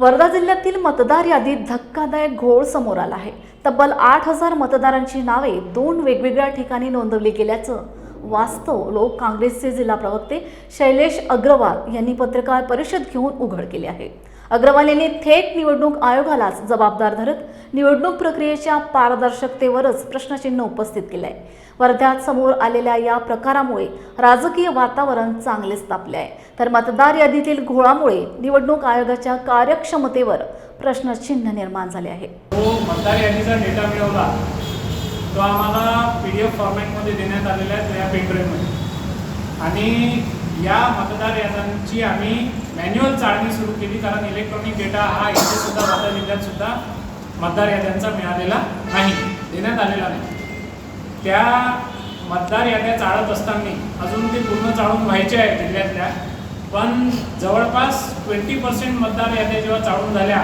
वर्धा जिल्ह्यातील मतदार यादीत धक्कादायक घोळ समोर आला आहे. तब्बल आठ हजार मतदारांची नावे दोन वेगवेगळ्या ठिकाणी नोंदवली गेल्याचं वास्तव लोक काँग्रेसचे जिल्हा प्रवक्ते शैलेश अग्रवाल यांनी पत्रकार परिषद घेऊन उघड केले आहे. अग्रवाल यांनी थेट निवडणूक आयोगालाच जबाबदार धरत निवडणूक प्रक्रियेच्या पारदर्शकतेवरच प्रश्नचिन्ह उपस्थित केलं आहे वर्ध्यात समोर आलेल्या या प्रकारामुळे राजकीय वातावरण चांगलेच तापले आहे. तर मतदार यादीतील घोळामुळे निवडणूक आयोगाच्या कार्यक्षमतेवर प्रश्नचिन्ह निर्माण झाले आहे. तो मतदार यादीचा डेटा मिळवला तो आम्हाला पी डी एफ फॉर्मॅटमध्ये देण्यात आलेला आहे या पेपरमध्ये. आणि या मतदार याद्यांची आम्ही मॅन्युअल चाळणी सुरू केली कारण इलेक्ट्रॉनिक डेटा हा इथे सुद्धा वर्धा जिल्ह्यात सुद्धा मतदार याद्यांचा मिळालेला नाही देण्यात आलेला नाही. त्या मतदार याद्या चाळत असताना अजून ते पूर्ण चाळून व्हायचे आहेत जिल्ह्यातल्या. पण जवळपास ट्वेंटी पर्सेंट मतदार याद्या जेव्हा चाळून झाल्या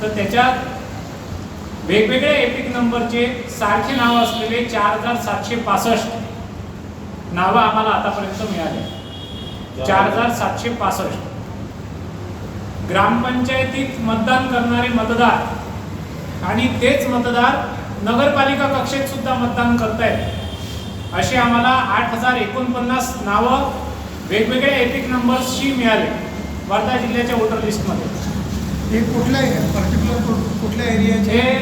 तर त्याच्यात वेगवेगळे एपिक नंबरचे सारखे नाव असलेले चार हजार सातशे पासष्ट नावं आम्हाला आतापर्यंत मिळाले चार हजार सातशे पासष्ट. ग्रामपंचायतीत मतदान करणारे मतदार आणि तेच मतदार नगरपालिका कक्षेत सुद्धा मतदान करतायत. असे आम्हाला आठ हजार एकोणपन्नास नावं वेगवेगळ्या एपिक नंबर्सची मिळाले. वर्धा जिल्ह्याच्या वोटर लिस्टमध्ये हे कुठल्या पर्टिक्युलर कुठल्या एरियाचे हे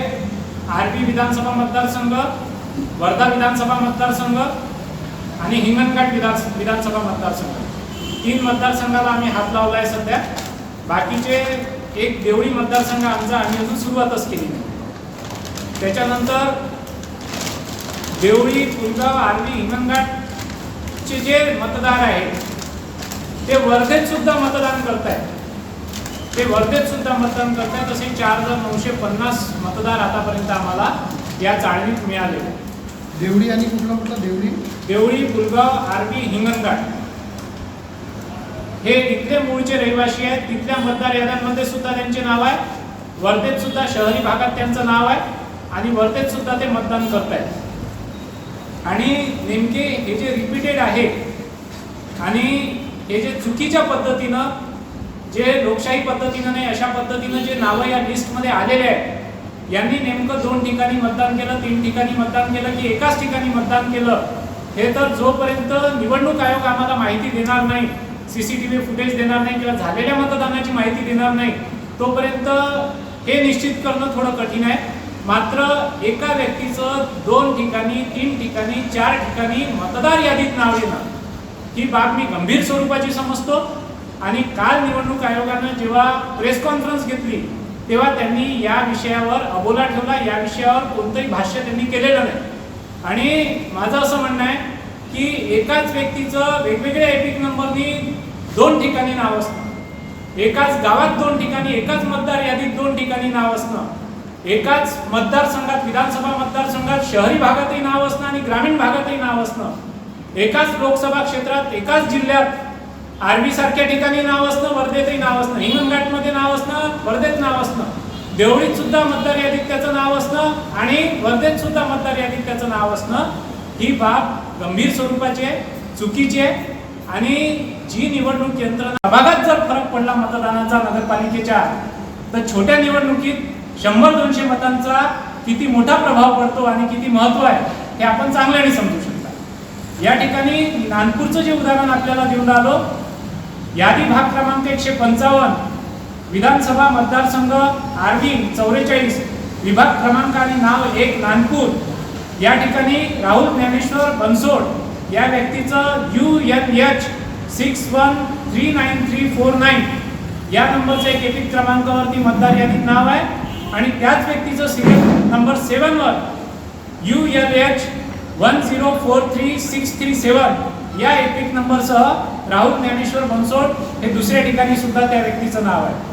आरबी विधानसभा मतदारसंघ वर्धा विधानसभा मतदारसंघ आणि हिंगणघाट विधान विधानसभा मतदारसंघ. तीन मतदारसंघाला आम्ही हात लावला आहे सध्या. बाकीचे एक देवळी मतदारसंघ आमचा आम्ही अजून सुरुवातच केली नाही. त्याच्यानंतर देवळी पुलगाव आर्वी हिंगणघाटचे जे मतदार आहेत ते वर्धेत सुद्धा मतदान करतायत. ते वर्धेत सुद्धा मतदान करतायत. असे चार हजार नऊशे पन्नास मतदार आतापर्यंत आम्हाला या चाळणीत मिळाले. देवडी आणि कुठला कुठला देवडी देवळी पुलगाव आर्वी हिंगणघाट. हे इथले मूळचे रहिवासी आहेत. तिथल्या मतदार याद्यांमध्ये सुद्धा त्यांचे नाव आहे. वर्धेत सुद्धा शहरी भागात त्यांचं नाव आहे. आणि वरतेच सुद्धा ते मतदान करतायत. आणि नेमके हे जे रिपीटेड आहे आणि हे जे चुकीच्या पद्धतीनं जे लोकशाही पद्धतीनं नाही अशा पद्धतीनं जे नावं या लिस्टमध्ये आलेले आहेत यांनी नेमकं दोन ठिकाणी मतदान केलं तीन ठिकाणी मतदान केलं की एकाच ठिकाणी मतदान केलं हे तर जोपर्यंत निवडणूक आयोग आम्हाला माहिती देणार नाही C C T V footage देणार नाही किंवा झालेल्या मतदानाची माहिती देणार नाही तोपर्यंत हे निश्चित करणं थोडं कठीण आहे. मात्र एका व्यक्तीचं दोन ठिकाणी तीन ठिकाणी चार ठिकाणी मतदार यादीत नाव येणं ही बाब मी गंभीर स्वरूपाची समजतो आणि काल निवडणूक आयोगानं जेव्हा प्रेस कॉन्फरन्स घेतली तेव्हा त्यांनी या विषयावर अबोला ठेवला. या विषयावर कोणतंही भाष्य त्यांनी केलेलं नाही. आणि माझं असं म्हणणं आहे की एकाच व्यक्तीचं वेगवेगळ्या एपिक नंबरनी दोन ठिकाणी नाव असणं एकाच गावात दोन ठिकाणी एकाच मतदार यादीत दोन ठिकाणी नाव असणं एकाच मतदारसंघात विधानसभा मतदारसंघात शहरी भागातही नाव असणं आणि ग्रामीण भागातही नाव असणं. एकाच लोकसभा क्षेत्रात एकाच जिल्ह्यात आर्वी सारख्या ठिकाणी नाव असणं वर्धेतही नाव असणं हिंगणघाटमध्ये नाव असणं वर्धेत नाव असणं. देवळीत सुद्धा मतदार यादीत त्याचं नाव असणं आणि वर्धेत सुद्धा मतदार यादीत त्याचं नाव असणं ही बाब गंभीर स्वरूपाची आहे चुकीची आहे आणि जी निवडणूक यंत्रणा भागात जर फरक पडला मतदानाचा नगरपालिकेच्या तर छोट्या निवडणुकीत शंभर दोनशे मतांचा किती मोठा प्रभाव पडतो आणि किती महत्त्व आहे हे आपण चांगल्याने समजू शकता. या ठिकाणी नानपूरचं जे उदाहरण आपल्याला देऊन राहिलो यादी भाग क्रमांक एकशे पंचावन्न विधानसभा मतदारसंघ आरबी चौवेचाळीस विभाग क्रमांक आणि नाव एक नानपूर या ठिकाणी राहुल ज्ञानेश्वर बनसोड या व्यक्तीचं U N H six one three nine three four nine. या नंबरचं एक एपिक क्रमांकावरती मतदार यादीत नाव आहे. आणि त्याच व्यक्तीचं serial number सेवनवर U L H one zero four three six three seven या एपिक नंबरसह राहुल ज्ञानेश्वर बनसोड हे दुसऱ्या ठिकाणी सुद्धा त्या व्यक्तीचं नाव आहे.